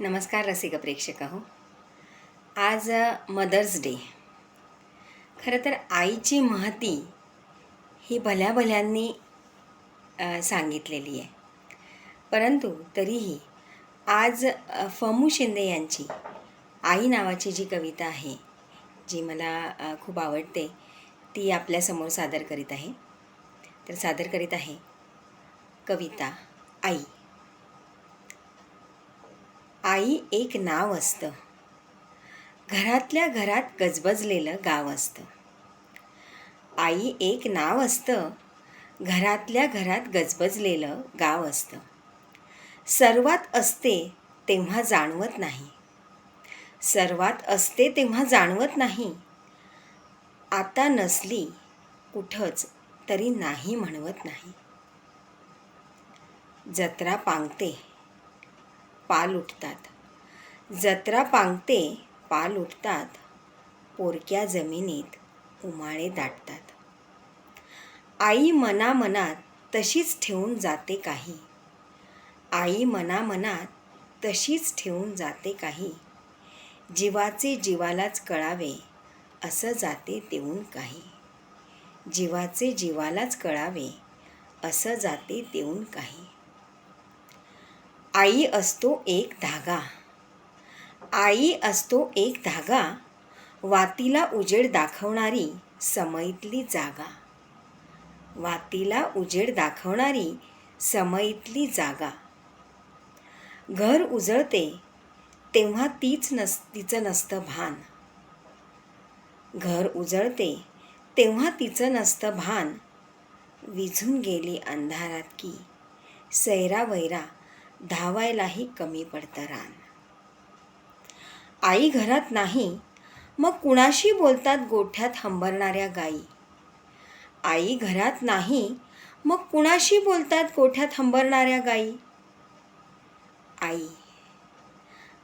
नमस्कार रसिक प्रेक्षक हो. आज मदर्स डे खरं तर आईची महती ही भल्या भल्यांनी सांगितलेली आहे. परंतु तरीही आज फमू शिंदे यांची आई नावाची जी कविता आहे जी मला खूप आवडते ती आपल्यासमोर सादर करीत आहे. तर सादर करीत आहे कविता आई. आई एक नाव असतं. घरातल्या घरात गजबजलेलं गाव असतं. आई एक नाव असतं. घरातल्या घरात गजबजलेलं गाव असतं. सर्वात असते तेव्हा जाणवत नाही. सर्वात असते तेव्हा जाणवत नाही. आता नसली कुठंच तरी नाही म्हणवत नाही. जत्रा पांगते. पाल उठतात. जत्रा पांगते पाल उठतात. पोरक्या जमिनीत उमाळे दाटतात. आई मनामनात तशीच ठेवून जाते काही. आई मनामनात तशीच ठेवून जाते काही. जीवाचे जीवालाच कळावे असं जाते देऊन काही. जीवाचे जीवालाच कळावे असं जाते देऊन काही. आई असतो एक धागा. आई असतो एक धागा वातीला उजेड दाखवणारी समईतली जागा. वातीला उजेड दाखवणारी समईतली जागा. घर उजळते तेव्हा तीच नस तिचं नसतं भान. घर उजळते तेव्हा तिचं नसतं भान. विझून गेली अंधारात की सैरा वैरा धावायलाही कमी पडतं रान. आई घरात नाही मग कुणाशी बोलतात गोठ्यात हंबरणाऱ्या गाई? आई घरात नाही मग कुणाशी बोलतात गोठ्यात हंबरणाऱ्या गाई? आई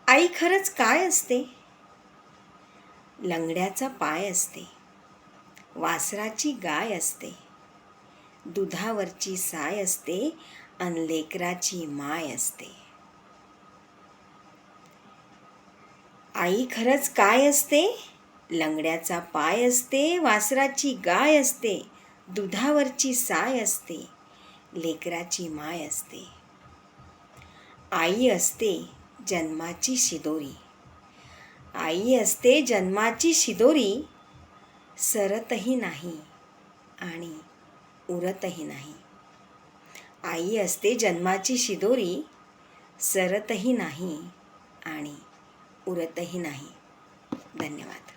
आई खरंच काय असते? लंगड्याचा पाय असते वासराची गाय असते दुधावरची साय असते आणि लेकराची माय असते. आई खरंच काय असते? लंगड्याचा पाय असते वासराची गाय असते दुधावरची साय असते लेकराची माय असते. आई असते जन्माची शिदोरी. आई असते जन्माची शिदोरी सरतही नाही आणि उरतही नाही. आई असते जन्माची शिदोरी सरतही नाही आणि उरतही नाही. धन्यवाद.